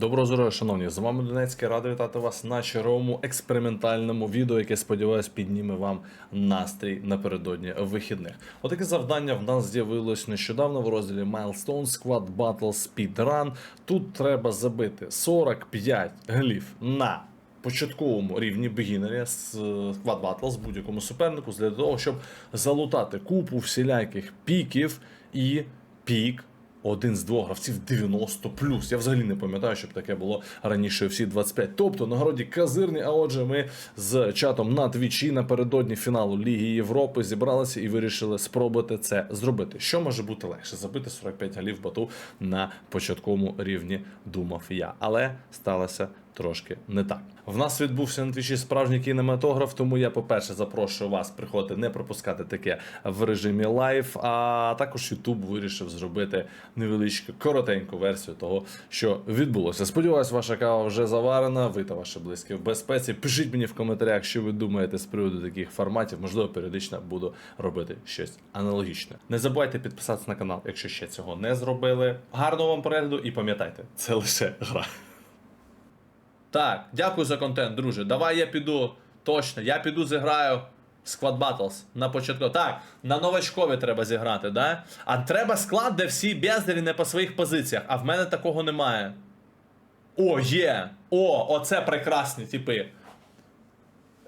Доброго здоров'я, шановні! З вами Донецький, радий вітати вас на черговому експериментальному відео, яке сподіваюсь підніме вам настрій напередодні вихідних. Отаке завдання в нас з'явилось нещодавно в розділі Milestone Squad Battle Speedrun. Тут треба забити 45 глів на початковому рівні бігінері з Squad Battle з будь-якому супернику для того, щоб залутати купу всіляких піків і пік один з двох гравців 90 Я взагалі не пам'ятаю, щоб таке було раніше всі 25. Тобто нагороді казирні. А отже, ми з чатом на твічі напередодні фіналу Ліги Європи зібралися і вирішили спробувати це зробити. Що може бути легше? Забити 45 голів бату на початковому рівні, думав я. Але сталося трошки не так. В нас відбувся на твічі справжній кінематограф, тому я, по-перше, запрошую вас приходити не пропускати таке в режимі лайв. А також YouTube вирішив зробити невеличку коротеньку версію того, що відбулося. Сподіваюсь, ваша кава вже заварена. Ви та ваші близькі в безпеці. Пишіть мені в коментарях, що ви думаєте з приводу таких форматів. Можливо, періодично буду робити щось аналогічне. Не забувайте підписатися на канал, якщо ще цього не зробили. Гарного вам перегляду і пам'ятайте, це лише гра. Так, дякую за контент, друже. Давай я піду. Точно, я піду зіграю Squad Battles на початку. Так, на новачкові треба зіграти, да? А треба склад, де всі бездарі не по своїх позиціях, а в мене такого немає. О, є! О, оце прекрасні типи.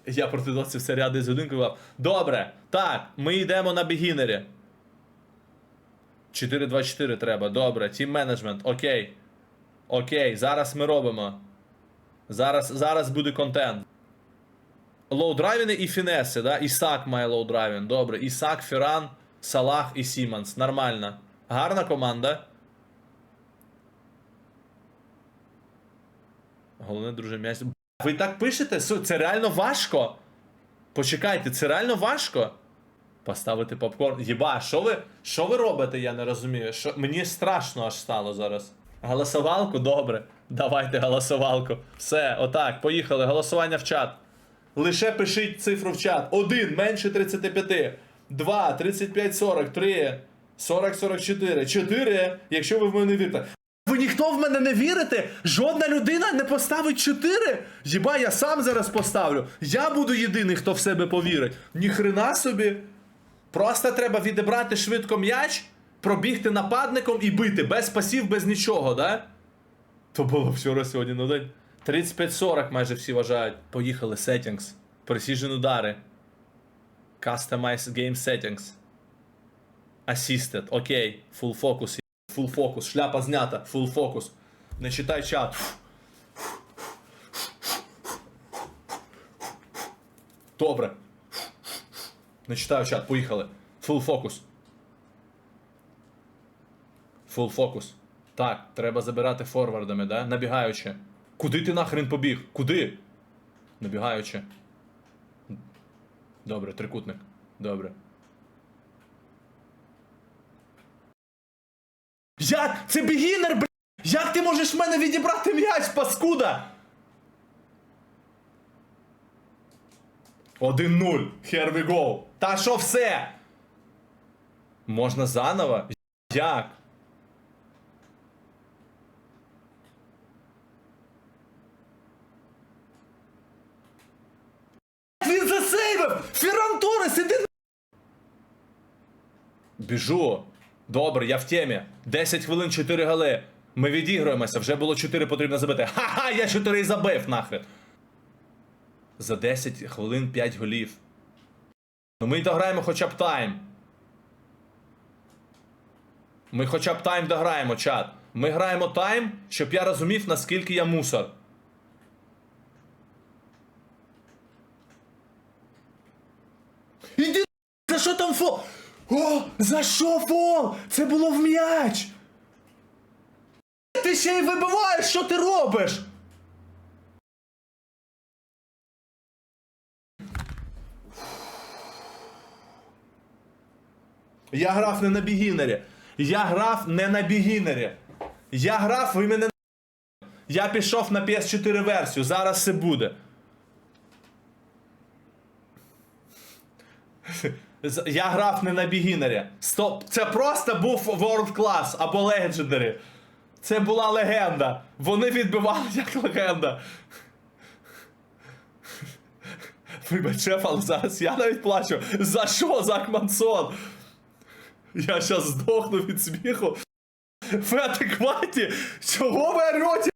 Я проти досі все ряди з один. Добре, так, ми йдемо на бігінері. 4-2-4 треба, добре. Тім менеджмент, окей. Окей, зараз ми робимо. Зараз, зараз буде контент. Лоудрайвіни і фінеси, да? Ісак має лоудрайвін. Добре. Ісак, Ферран, Салах і Сімонс. Нормально. Гарна команда. Головне, друже. Б**, Ви так пишете? Це реально важко. Почекайте, це реально важко. Поставити попкорн. Єба, що ви, що ви робите, я не розумію. Що... Мені страшно аж стало зараз. Голосовалку? Добре. Давайте голосовалку. Все, отак, поїхали. Голосування в чат. Лише пишіть цифру в чат. 1 менше 35. 2, 35, 40, 3, 40, 44, 4, якщо ви в мене вірите. Ви ніхто в мене не вірите? Жодна людина не поставить 4? Єба, я сам зараз поставлю. Я буду єдиний, хто в себе повірить. Ніхрена собі. Просто треба відібрати швидко м'яч, пробігти нападником і бити без пасів, без нічого, да? То було вчора сьогодні на день. 35-40 майже всі вважають. Поїхали settings. Precision удари. Customize game settings. Assisted. Окей. Full focus. Full focus. Шляпа знята. Full focus. Не читай чат. Добре. Не читаю чат, поїхали. Full focus. Full focus. Так, треба забирати форвардами, да? Набігаючи. Куди ти нахрен побіг? Куди? Набігаючи. Добре, трикутник. Добре. Як? Це бігінер, бля! Як ти можеш в мене відібрати м'яч, паскуда? 1-0. Here we go. Та що все? Можна заново? Як? Він засейвив! Ферран Торрес, іди. Біжу. Добре, я в темі. 10 хвилин, 4 голи. Ми відігруємося, вже було 4 потрібно забити. Ха-ха, я 4 і забив нахрен. За 10 хвилин 5 голів. Ну ми дограємо хоча б тайм. Ми хоча б тайм дограємо, чат. Ми граємо тайм, щоб я розумів, наскільки я мусор. Іди за що там фол? О, за що фол? Це було в м'яч. Ти ще й вибиваєш, що ти робиш? Я грав не на бігінері. Я грав не на бігінері. Я грав, ви мене. Я пішов на PS4 версію. Зараз все буде. З- Я грав не на бігінері. Стоп. Це просто був World Class або Legendary. Це була легенда. Вони відбивали як легенда. Вибач, але зараз я навіть плачу. За що, Зак Мансон? Я щас здохну від сміху. Ви адекваті? Чого ви орете?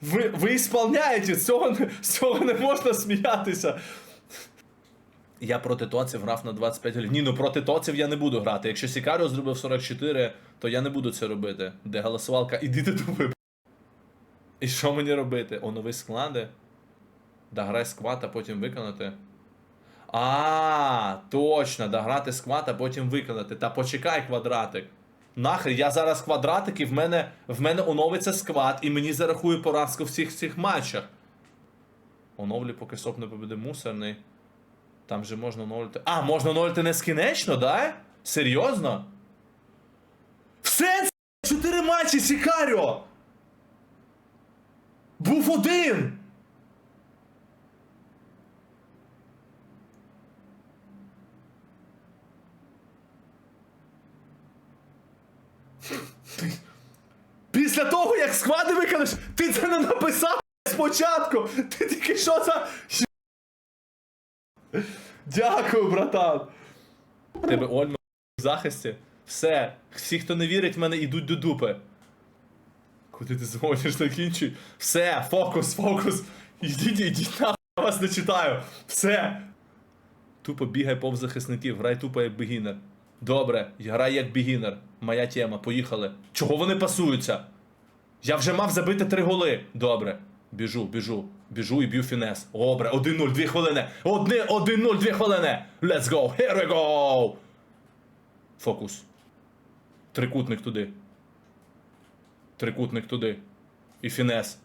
Ви, ви ісполняєте, з цього, з цього не можна сміятися. Я проти тоців грав на 25 голів. Ні, ну проти тоців я не буду грати. Якщо Сікаріо зробив 44, то я не буду це робити. Де голосувалка, іди ти б***. І що мені робити? Онови склади? Дограй скват, а потім виконати. А, точно, дограти скват, а потім виконати. Та почекай квадратик. Нахрен, я зараз квадратик, і в мене, в мене оновиться сквад, і мені зарахує поразку в цих матчах. Оновлю, поки соп не побіде мусорний. Там же можна оновлювати. А, можна оновлювати нескінечно, да? Серйозно? Все чотири матчі Сікаріо! Був один! Після того, як склади виконаш, ти це не написав спочатку! Ти тільки що за. Дякую, братан. Тебе Ольма в захисті. Все. Всі, хто не вірить в мене, йдуть до дупи. Куди ти дзвониш, закінчуй. Все, фокус, фокус. Ідіть, ідіть нахуй, я вас не читаю. Все. Тупо бігай повз захисників, грай тупо як бігінер. Добре, грай як бігінер. Моя тема, поїхали. Чого вони пасуються? Я вже мав забити три голи. Добре. Біжу, біжу, біжу і б'ю фінес. Добре, 1-0, 2 хвилини. Одне, 1-0, 2 хвилини. Let's go, here we go. Фокус. Трикутник туди. Трикутник туди. І фінес.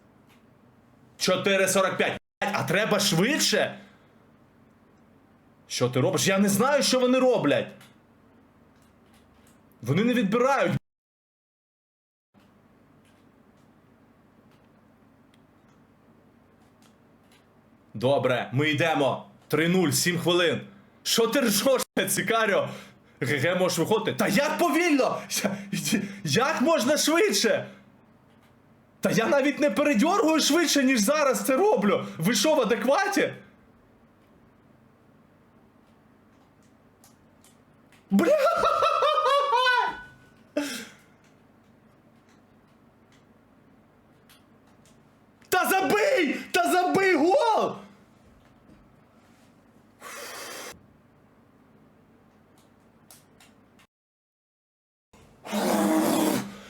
4.45. А треба швидше. Що ти робиш? Я не знаю, що вони роблять. Вони не відбирають. Добре, ми йдемо. 3-0, 7 хвилин. Що ти ржеш, цікарю? ГГ можеш виходити. Та як повільно? Як можна швидше? Та я навіть не передьоргую швидше, ніж зараз це роблю. Ви що в адекваті? Бля! Та забий! Та забий гол!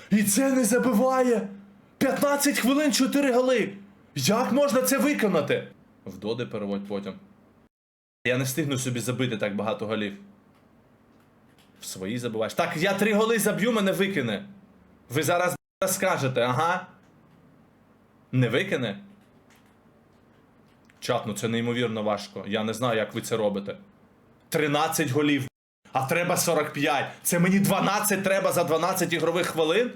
І це не забиває! 15 хвилин 4 голи! Як можна це виконати? В доди переводь потім. Я не встигну собі забити так багато голів. В свої забиваєш. Так, я три голи заб'ю, мене викине. Ви зараз скажете, ага. Не викине? Чат, ну це неймовірно важко. Я не знаю, як ви це робите. 13 голів. А треба 45. Це мені 12 треба за 12 ігрових хвилин?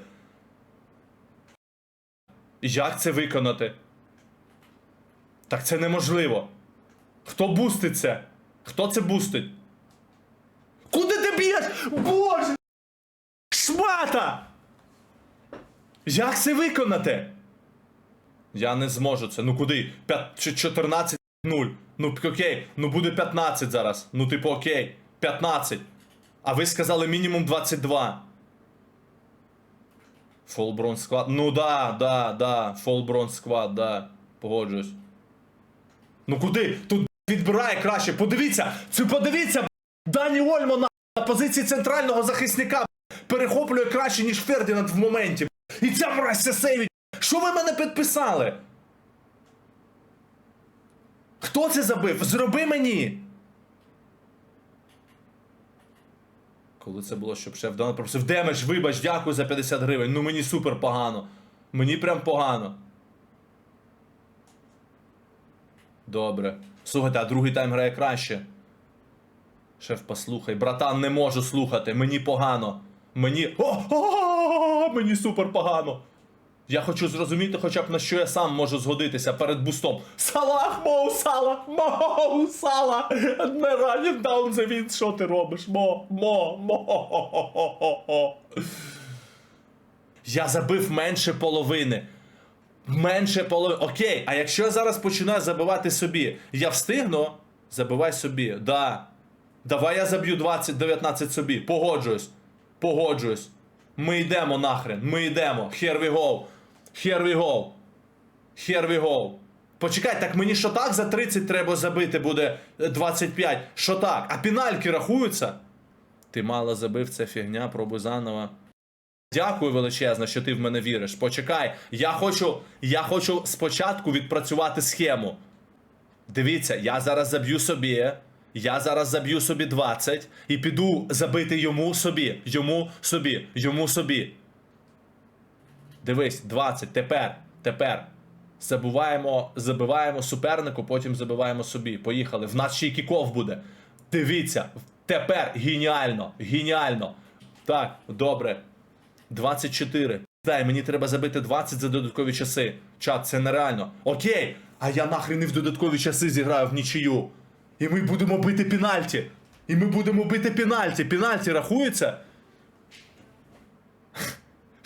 Як це виконати? Так це неможливо. Хто бустить це? Хто це бустить? Куди ти б'єш? Боже! Шмата! Як це виконати? Я не зможу це. Ну куди? 5, 14 0. Ну окей, ну буде 15 зараз. Ну, типу, окей. 15. А ви сказали мінімум 22. Full Bronze Squad. Ну да, да, да. Full Bronze Squad, да. Погоджуюсь. Ну куди? Тут відбирає краще. Подивіться! Це подивіться! Дані Ольмо на, на позиції центрального захисника перехоплює краще, ніж Фердінанд в моменті. І ця мразь це сейвить. Що ви мене підписали? Хто це забив? Зроби мені! Коли це було, щоб шеф Донат попросив демедж, вибач, дякую за 50 гривень. Ну мені супер погано. Мені прям погано. Добре. Слухайте, а другий тайм грає краще. Шеф, послухай, братан, не можу слухати. Мені погано. Мені. О, мені супер погано. Я хочу зрозуміти, хоча б на що я сам можу згодитися перед бустом. Салах, Моу, Салах, Моу, Салах! Не ранів даун за він, що ти робиш? Мо, мо, мо. Я забив менше половини. Менше половини. Окей, а якщо я зараз починаю забивати собі, я встигну? Забивай собі. Да. Давай я заб'ю 20-19 собі. Погоджуюсь. Погоджуюсь. Ми йдемо нахрен. Ми йдемо. Here we go. Here we go. Here we go. Почекай, так мені що так за 30 треба забити буде е, 25. Що так? А пінальки рахуються? Ти мало забив, це фігня, пробуй заново. Дякую величезно, що ти в мене віриш. Почекай, я хочу, я хочу спочатку відпрацювати схему. Дивіться, я зараз заб'ю собі. Я зараз заб'ю собі 20 і піду забити йому собі, йому собі, йому собі. Дивись, 20. Тепер, тепер. Забуваємо, забиваємо супернику, потім забиваємо собі. Поїхали. В нас ще й кіков буде. Дивіться, тепер геніально, геніально. Так, добре. 24. Дай, мені треба забити 20 за додаткові часи. Чат, це нереально. Окей, а я нахрен і в додаткові часи зіграю в нічию. І ми будемо бити пенальті. І ми будемо бити пенальті. Пенальті рахуються?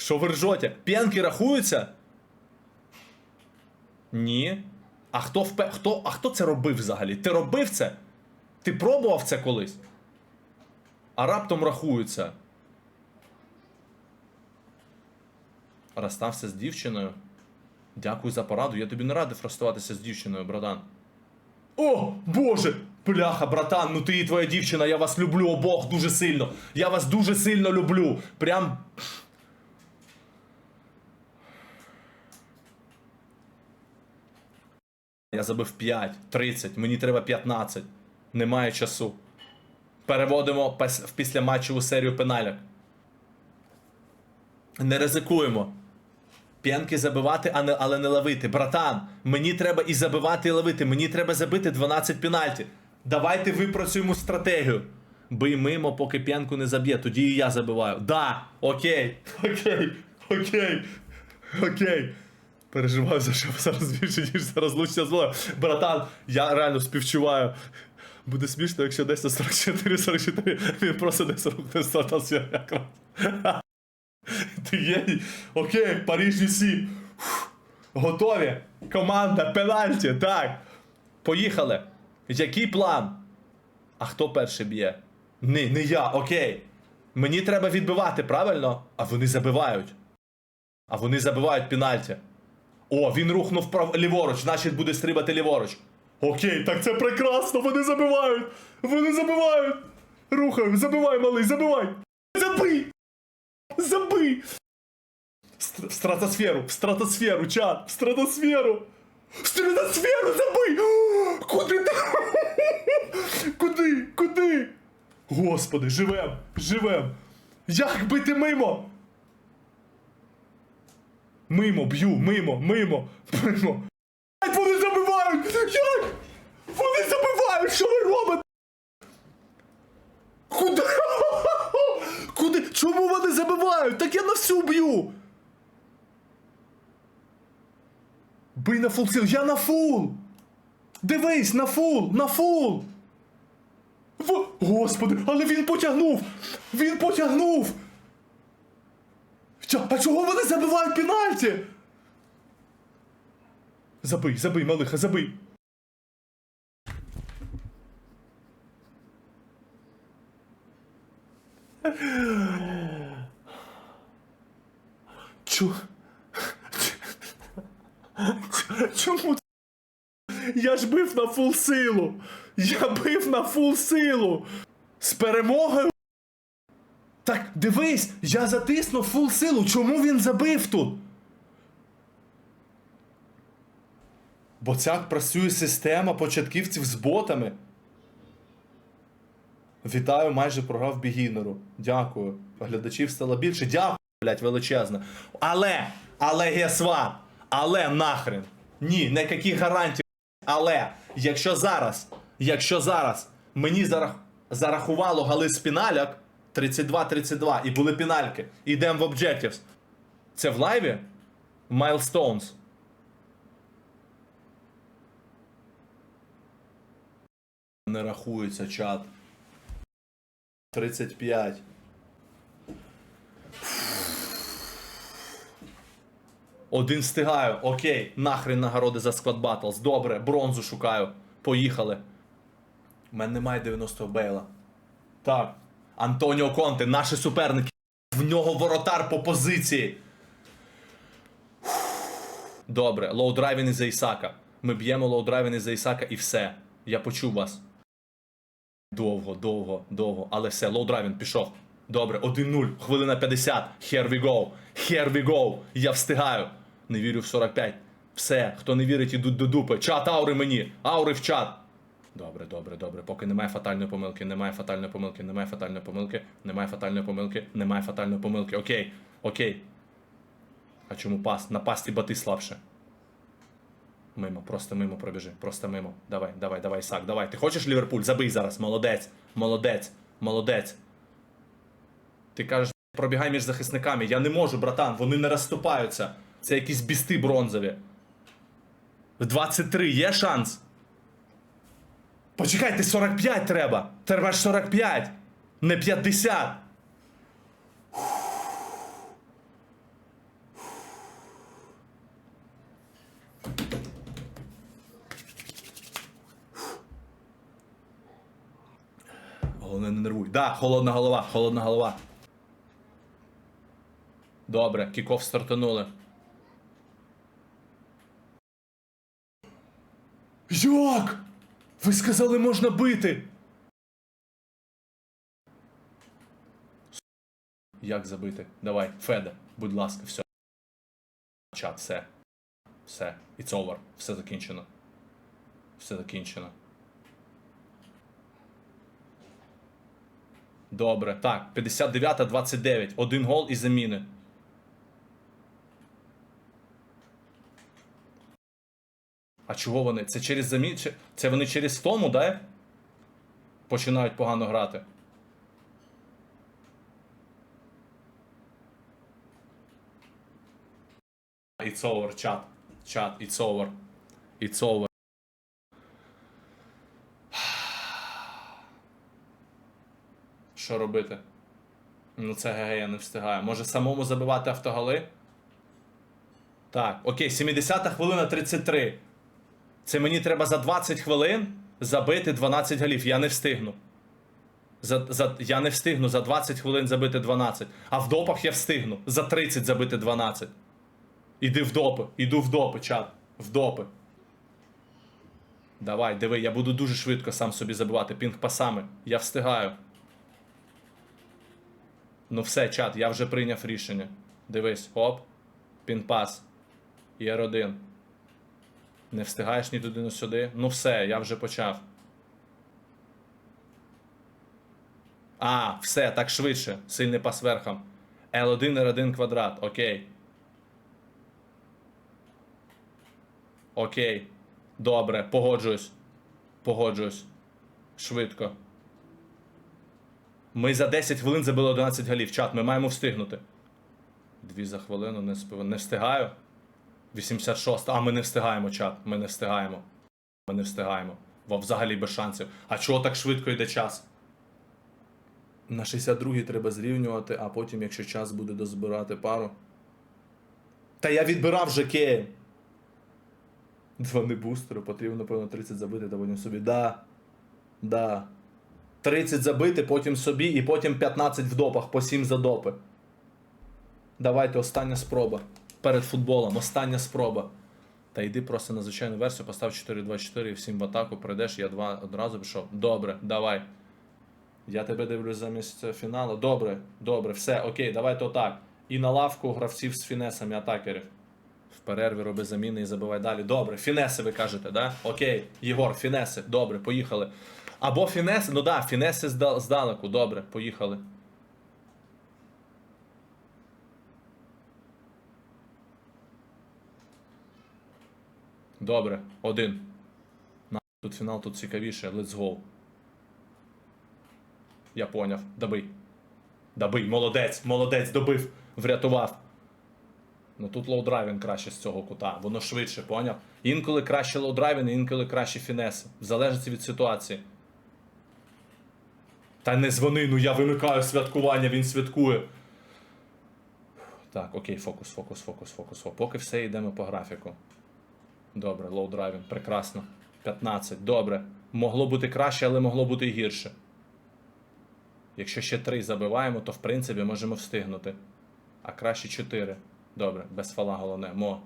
Що ви ржете? П'янки рахуються? Ні. А хто, впе... хто... а хто це робив взагалі? Ти робив це? Ти пробував це колись? А раптом рахуються. Розстався з дівчиною. Дякую за пораду. Я тобі не радив розставатися з дівчиною, братан. О, Боже! Бляха, братан, ну ти і твоя дівчина, я вас люблю обох дуже сильно. Я вас дуже сильно люблю. Прям. Я забив 5, 30, мені треба 15. Немає часу. Переводимо в післяматчеву серію пеналяк. Не ризикуємо. П'янки забивати, а не, але не ловити. Братан, мені треба і забивати, і ловити. Мені треба забити 12 пенальті. Давайте випрацюємо стратегію. Бий мимо, поки п'янку не заб'є, тоді і я забиваю. Да, окей, окей, окей, окей. Переживаю за що зараз більше, ніж за розлучення з. Братан, я реально співчуваю. Буде смішно, якщо десь на 44-44 він просто десь рухне статус якраз. Ти геній. Окей, Париж Нісі. Готові. Команда, пенальті. Так. Поїхали. Який план? А хто перший б'є? Не, не я, окей. Мені треба відбивати, правильно? А вони забивають. А вони забивають пенальті. О, він рухнув прав... ліворуч, значить буде стрибати ліворуч. Окей, так це прекрасно, вони забивають! Вони забивають! Рухаю, забивай, малий, забивай! Забий! Забий! В стратосферу, в стратосферу, чат, в стратосферу! В стратосферу забий! Куди ти? Куди? Куди? Господи, живем, живем! Як бити мимо? Мимо, б'ю, мимо, мимо, мимо. Як вони забивають! Як? Вони забивають! Що ви робите? Куди? Куди? Чому вони забивають? Так я на всю б'ю. Бий на фул сил, я на фул! Дивись, на фул, на фул! В... Господи, але він потягнув! Він потягнув! А чого вони забивають пенальті? Забий, забий, малиха, забий. Чу... Чому? Я ж бив на фул силу! Я бив на фул силу! З перемогою! Так, дивись, я затиснув фул силу. Чому він забив тут? Бо цяк працює система початківців з ботами. Вітаю, майже програв бігінеру. Дякую. Глядачів стало більше. Дякую, блядь, величезно. Але, але гесва, але нахрен. Ні, ніяких гарантій. Але, якщо зараз, якщо зараз мені зарах... зарахувало гали з 32-32 і були пінальки, ідемо в Objectives. Це в лайві? Milestones. Не рахується чат. 35. Один встигаю. Окей, нахрен нагороди за склад Battles. Добре, бронзу шукаю. Поїхали. У мене немає 90-го Бейла. Так. Антоніо Конте, наші суперники. В нього воротар по позиції. Добре, лоудрайвен із Ісака. Ми б'ємо лоудрайвен із Ісака і все. Я почув вас. Довго, довго, довго. Але все, лоудрайвен пішов. Добре, 1-0, хвилина 50. Here we go. Here we go. Я встигаю. Не вірю в 45. Все, хто не вірить, ідуть до дупи. Чат аури мені. Аури в чат. Добре, добре, добре. Поки немає фатальної помилки, немає фатальної помилки, немає фатальної помилки, немає фатальної помилки, немає фатальної помилки. Окей, окей. А чому пас? На пасті бати слабше. Мимо, просто мимо пробіжи, просто мимо. Давай, давай, давай, Сак, давай. Ти хочеш Ліверпуль? Забий зараз. Молодець, молодець, молодець. Ти кажеш, пробігай між захисниками. Я не можу, братан, вони не розступаються. Це якісь бісти бронзові. В 23 є шанс. Почекайте, 45 треба. Треба ж 45. Не 50. Головне, не нервуй. Да, холодна голова, холодна голова. Добре, кіков стартанули. Як? Ви сказали, можна бити. Як забити? Давай, Феде, будь ласка, все. Чат, все. Все. It's over. Все закінчено. Все закінчено. Добре, так, 59-29. Один гол і заміни. А чого вони? Це через замін... Це вони через тому, да? Починають погано грати. It's over, чат. Чат, it's over. It's over. Що робити? Ну це ГГ я не встигаю. Може самому забивати автоголи? Так, окей, 70 хвилина 33. Це мені треба за 20 хвилин забити 12 голів. Я не встигну. За, за, я не встигну за 20 хвилин забити 12. А в допах я встигну. За 30 забити 12. Іди в допи. Іду в допи, чат. В допи. Давай, диви, я буду дуже швидко сам собі забивати. Пінг пасами. Я встигаю. Ну все, чат, я вже прийняв рішення. Дивись, оп. Пін-пас. І R1. Не встигаєш ні туди, ні сюди. Ну все, я вже почав. А, все, так швидше. Сильний пас верхом. L1, R1 квадрат. Окей. Окей. Добре, погоджуюсь. Погоджуюсь. Швидко. Ми за 10 хвилин забили 11 голів. Чат, ми маємо встигнути. Дві за хвилину не спив... Не встигаю. 86. А, ми не встигаємо, чат. Ми не встигаємо. Ми не встигаємо. Во взагалі без шансів. А чого так швидко йде час? На 62-й треба зрівнювати, а потім, якщо час буде дозбирати пару. Та я відбирав вже Кейн. Два не бустери, потрібно, напевно, 30 забити та потім собі. Да. Да. 30 забити, потім собі, і потім 15 в допах, по 7 за допи. Давайте остання спроба. Перед футболом, остання спроба. Та йди просто на звичайну версію, постав 4-2-4 і всім в атаку прийдеш, я два одразу пішов. Добре, давай. Я тебе дивлюсь замість е, фіналу. Добре, добре, все, окей, давайте отак. І на лавку гравців з фінесами атакерів. В перерві роби заміни і забивай далі. Добре, фінеси ви кажете, да? Окей, Єгор, фінеси. Добре, поїхали. Або фінеси, ну да, фінеси здалеку. Добре, поїхали. Добре, один. Тут фінал, тут цікавіше. Let's go. Я поняв. Добий. Добий, молодець, молодець, добив, врятував. Ну тут лоудрайвінг краще з цього кута, воно швидше, поняв? Інколи краще лоудрайвінг, інколи краще фінеси. Залежить від ситуації. Та не дзвони, ну я вимикаю святкування, він святкує. Так, окей, фокус, фокус, фокус. фокус. Поки все йдемо по графіку. Добре, лоу драйвінг, прекрасно. 15. Добре. Могло бути краще, але могло бути і гірше. Якщо ще 3 забиваємо, то в принципі можемо встигнути. А краще 4. Добре, без фала головне. Мо.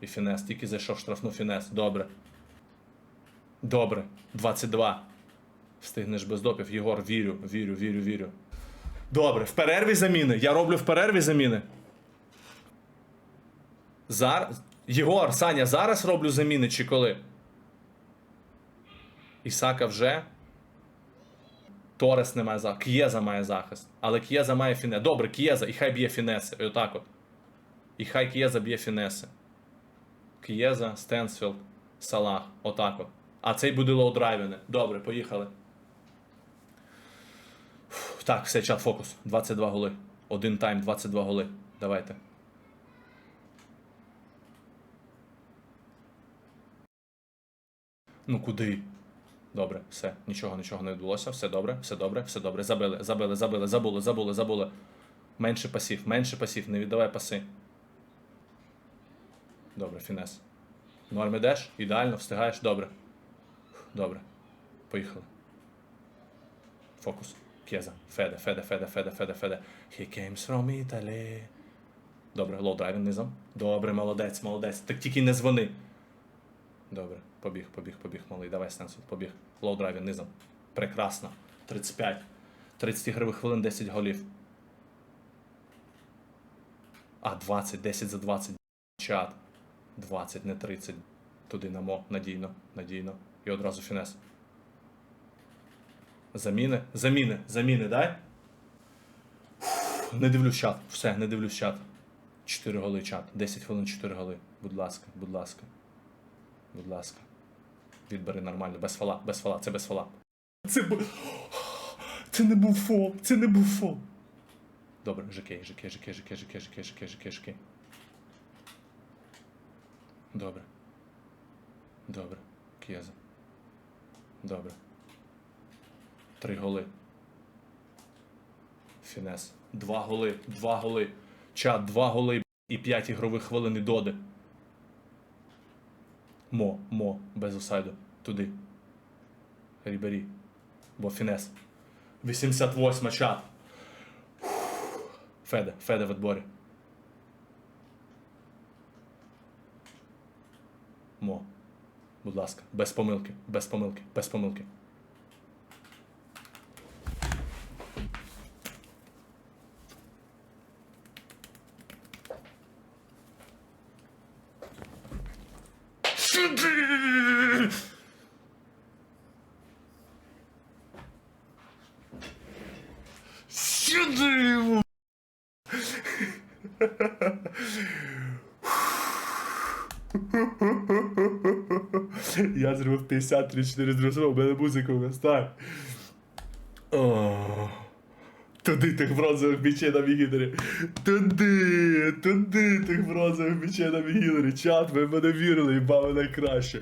І фінес. Тільки зайшов штрафну фінес. Добре. Добре. 22. Встигнеш без допів. Єгор, вірю, вірю, вірю, вірю. Добре, в перерві заміни. Я роблю в перерві заміни. Зараз. Єгор, Саня, зараз роблю заміни чи коли? Ісака вже. Торес не має захист. К'єза має захист. Але К'єза має фінес. Добре, К'єза, і хай б'є фінеси. І отак от. І хай К'єза б'є фінеси. К'єза, Стенсфілд, Салах. Отак от. А цей буде лоудрайвене. Добре, поїхали. Фух, Так, все, чат, фокус. 22 голи. Один тайм, 22 голи. Давайте. Ну куди? Добре, все, нічого, нічого не відбулося. Все добре, все добре, все добре. Забили, забили, забили, забули, забули, забули. Менше пасів, менше пасів, не віддавай паси. Добре, фінес. Норм ідеш, ідеально, встигаєш, добре. Добре. Поїхали. Фокус. К'єза. Феде, Феде, Феде, Феде, Феде, Феде. He came from Italy. Добре, лоу драйвінг низом. Добре, молодець, молодець. Так тільки не дзвони. Добре, побіг, побіг, побіг, малий. Давай Стенсон, побіг. Лоу драйвінг низом. Прекрасно. 35. 30 ігрових хвилин, 10 голів. А, 20, 10 за 20. Чат. 20, не 30. Туди на мо. Надійно, надійно. І одразу фінес. Заміни? Заміни, заміни, дай. Не дивлюсь чат. Все, не дивлюсь чат. 4 голи чат. 10 хвилин 4 голи. Будь ласка, будь ласка. Будь ласка. Відбери нормально. Без фала, без фала, це без фала. Це бу... Це не був фол, це не був фол. Добре, жикей, жикей, жикей, жикей, жикей, жикей, жикей, жикей, жикей. Добре. Добре. К'єза. Добре. Три голи. Фінес. Два голи. Два голи. Чат, два голи і п'ять ігрових хвилин і доди. Мо, мо, без осайду. Туди. Рібері. Бо фінес. 88 чат. Феде, Феде в відборі. Мо. Будь ласка, без помилки, без помилки, без помилки. Сюди! Сюди! його! Я зробив 53 4 зрозумів, у мене музика вистає. Туди тих бронзових мічей на Мігілері. Туди, туди тих бронзових мічей на Мігілері. Чат, ви мене вірили і бали найкраще.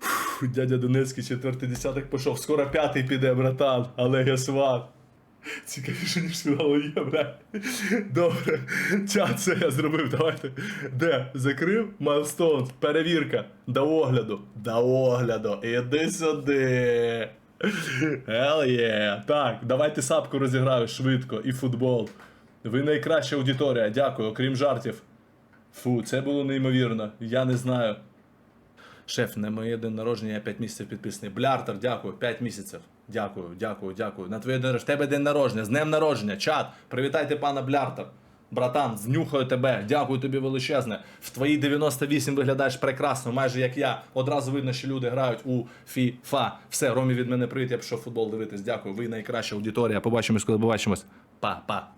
Фух, Дядя Донецький, четвертий десяток пішов. Скоро п'ятий піде, братан, але гесват. Цікавіше, ніж фінал є, бля. Добре. Чат, це я зробив. Давайте. Де? Закрив? Майлстоунс. Перевірка. До огляду. До огляду. Іди сюди. Hell yeah. Так, давайте сапку розіграю швидко і футбол. Ви найкраща аудиторія, дякую, окрім жартів. Фу, це було неймовірно. Я не знаю. Шеф, на моє день народження я 5 місяців підписаний. Бляртер, дякую, 5 місяців. Дякую, дякую, дякую. На твоє день. В тебе день народження, з днем народження. Чат, привітайте пана Бляртер. Братан, знюхаю тебе, дякую тобі величезне. В твої 98 виглядаєш прекрасно, майже як я. Одразу видно, що люди грають у FIFA. Все, Ромі від мене привіт, я пішов футбол дивитись. Дякую. Ви найкраща аудиторія. Побачимось, коли побачимось. Па-па.